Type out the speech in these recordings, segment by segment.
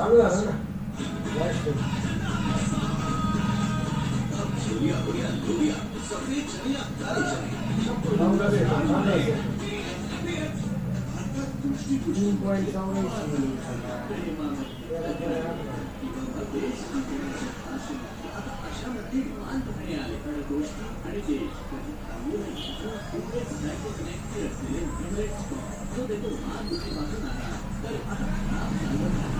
ダメだダメだ大好きダメだぜダメだぜピンポイントウェイチ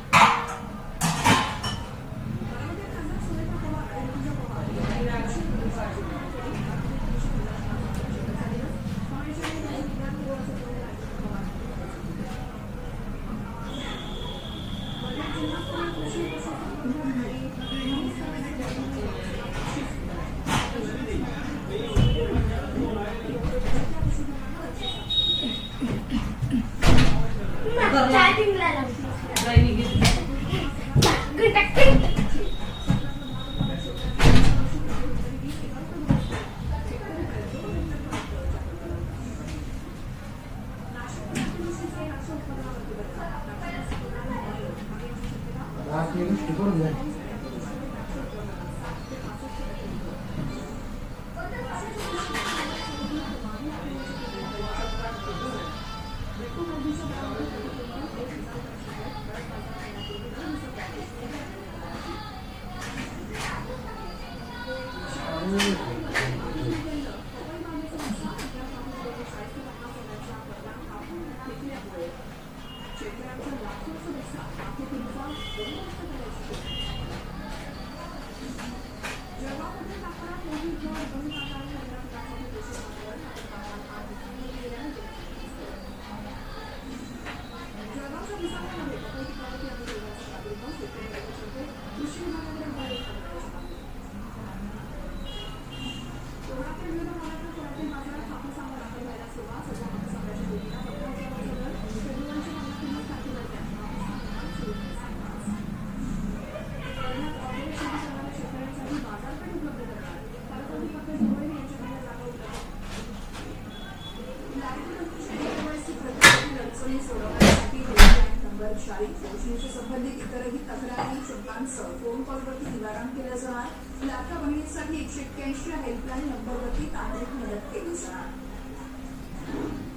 योजनेशी संबंधित इतरही तक्रारी शंकांसह फोन कॉलवरती निवारण केलं जाणार. लाडक्या बहिणींसाठी एकशे एक्क्याऐंशी हेल्पलाईन नंबरवरती तांत्रिक मदत केली जाणार.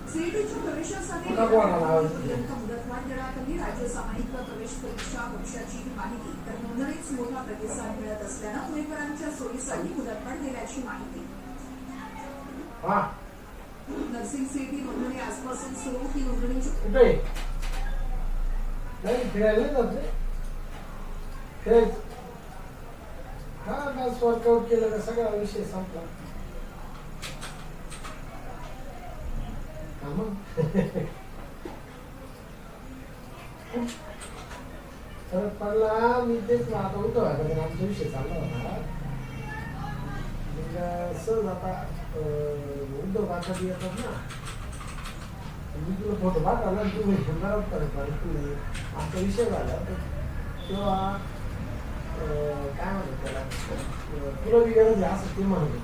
सीईटीच्या प्रवेशासाठी मुदतवाढ राज्य सामायिक प्रवेश परीक्षा पक्षाची माहिती तर नोंदणीच मोठा प्रतिसाद मिळत असल्यानं उमेदवारांच्या सोयीसाठी मुदतवाढ देण्याची माहिती. हा. नर्सिंग सीईटी नोंदणी आजपासून सुरू ही नोंदणीची नाही फिरायला नाही जात हा बस वर्कआउट केलं का सगळा विषय संपला हा मग फरक पडला मी तेच मग आता उठव आता आमचा विषय चालला होता म्हणजे सहज आता अं, उद्धव काका येतात ना मी तुला फोटो पाठवला आला तू सुंदर करत तू आमचा विषय झाला. तर तेव्हा काय म्हणतात त्याला? तुला बी गरज आहे असं ते म्हणत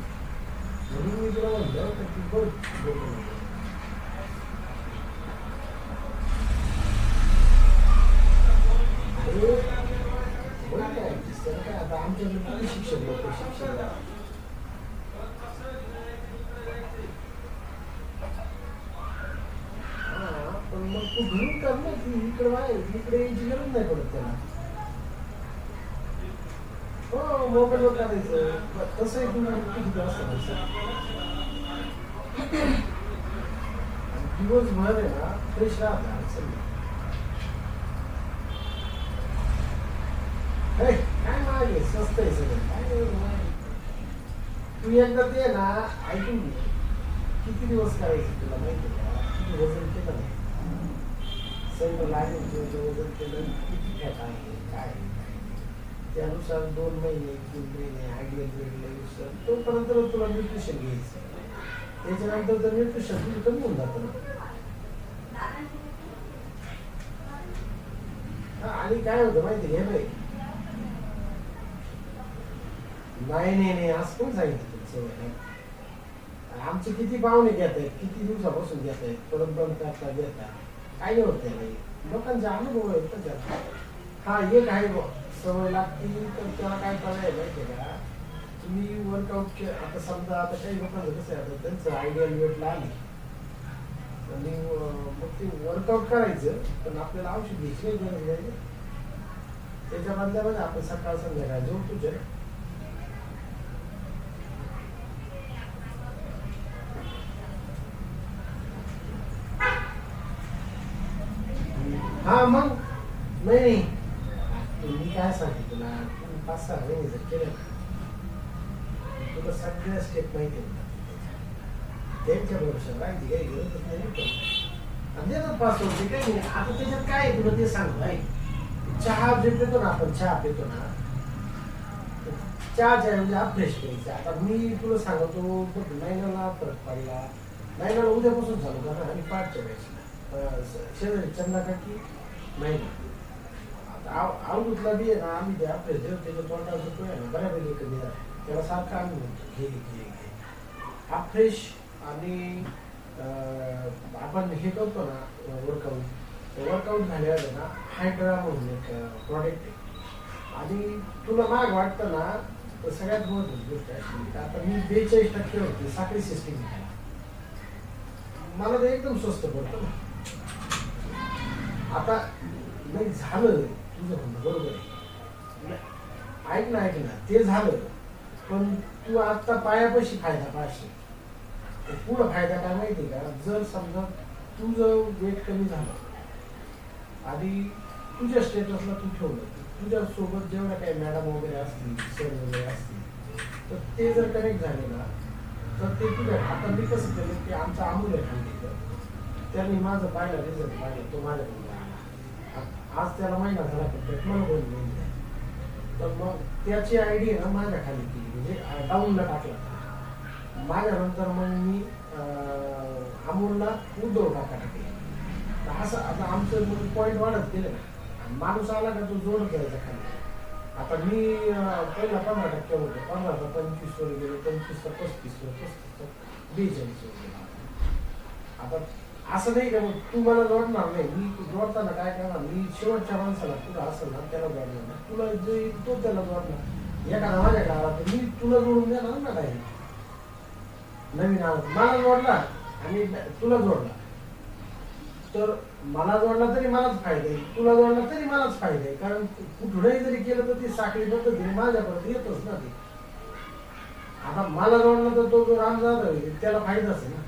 म्हणून मी तुला म्हणलं तर तू बघ. बोलू अरे, काय? काय? आता आमच्याकडे शिक्षक लोक शिक्षक हा, पण मग तू घेऊन कर ना इकडे बाहेर इकडे यायची गरज नाही पडत त्याला हो मोबाईलवर करायचं तसंही तुम्ही किती वाजता दिवसभर आहे ना फ्रेश अडचण काय मागे स्वस्त आहे सगळं काय तू एकदा ते ना ऐकून घे किती दिवस करायचं तुला माहिती आहे का? किती वजन केलं नाही? सैन्य लागेल वजन केलं किती फॅट आहे काय त्यानुसार दोन महिने तीन महिने आयडियल वेळ तोपर्यंत तुला न्यूट्रिशन घ्यायचं त्याच्यानंतर तर न्यूट्रिशन तुझं कमी होऊन जातं आणि काय होतं माहिती आहे बाई? नाही नाही नाही असं कोण सांगितलं तुला आमचे किती पाहुणे घेत आहेत किती दिवसापासून घेत आहेत परत बंद करता काही होत नाही लोकांचा अनुभव आहेत त्याच्यात हा एक आहे बुवा, सवय लागते तर त्याला काय पर्याय माहिती का? तुम्ही वर्कआउट के आता समजा आता काही लोकांचं कसं आहे आता त्यांचं आयडियल वेटला आली आणि मग ते वर्कआउट करायचं पण आपल्याला औषध घ्यायची गरज नाही त्याच्या बदल्यामध्ये आपण सकाळ संध्याकाळ जोडतोच आहे. हा मग. नाही नाही. तुम्ही काय सांगते तुला? पाच सहा महिने जर केलं तुला सगळ्या स्टेप माहिती त्यांच्या भरोशा राहायची काही गरजच नाही आणि देतात पास होते काही नाही आता त्याच्यात काय आहे तुला ते सांग भाई. चहा जे पितो ना आपण चहा पितो ना चहाच्या म्हणजे अभ्यास फ्रेश प्यायचा. आता मी तुला सांगतो बघ नायनाला फरक पडला. नायनाला उद्यापासून झालो का आणि पाठच्या वेळेस. शेजारी चंदा काकी आवडूतला बी आहे ना आम्ही जे आपले देव त्याच्या तोंडाचा तो आहे ना बऱ्यापैकी कमी झाला. त्याला सारखं आम्ही म्हणतो घे घे घे हा. फ्रेश आणि आपण हे करतो ना वर्कआउट वर्कआउट झाल्यावर ना हायड्रा म्हणून एक प्रॉडक्ट आहे. आणि तुला माग वाटतं ना तर सगळ्यात महत्वाची गोष्ट अशी आता मी बेचाळीस टक्के होते साखळी सिस्टीम मला ते एकदम स्वस्त पडतं ना. आता नाही झालं. तुझं म्हणणं बरोबर आहे. नाही, ऐक ना ऐक ना. ते झालं. पण तू आता पायापाशी फायदा पाहशील. तर पुढं फायदा काय माहिती का? जर समजा तुझं वेट कमी झालं आधी तुझ्या स्टेटसला तू ठेवलं तुझ्या सोबत जेवढ्या काही मॅडम वगैरे असतील सर वगैरे असतील तर ते जर कनेक्ट झाले ना तर ते तुझ्या आता मी कसं केलं की आमचा आहे खाली. त्यांनी माझं पाहिलं रिझल्ट पाहिलं तो माझ्या आज त्याला महिना झाला पण मला कोणी नाही. तर मग त्याची आयडिया ना माझ्या खाली केली म्हणजे डाऊनला टाकला. माझ्यानंतर मग मी अमोलला उद्धव टाकायला केलं. तर असं आता आमचं पॉईंट वाढत गेलं ना. माणूस आला का तो जोडत जायचा खाली. आता मी पहिला पंधरा टक्के होतो. पंधरा पंचवीसवर पंचवीस वर गेलो पंचवीस पस्तीसवर पस्तीस वर पस्तीस बेचाळीस वर गेलो. आता असं नाही का मग तू मला जोडणार नाही मी जोडताना काय करणार? मी शेवटच्या माणसाला तुला असं ना त्याला जोडणार ना तुला जे तो त्याला जोडणार. एखादा माझ्या आला तर मी तुला जोडून देणार ना काही. नवीन आला मला जोडला आणि तुला जोडला. तर मला जोडला तरी मलाच फायदा आहे. तुला जोडला तरी मलाच फायदा आहे. कारण कुठूनही जरी केलं तर ती साखळी पद्धतीने माझ्यापर्यंत येतच ना ती. आता मला जोडला तर तो जो राम जाधव आहे त्याला फायदाच आहे ना.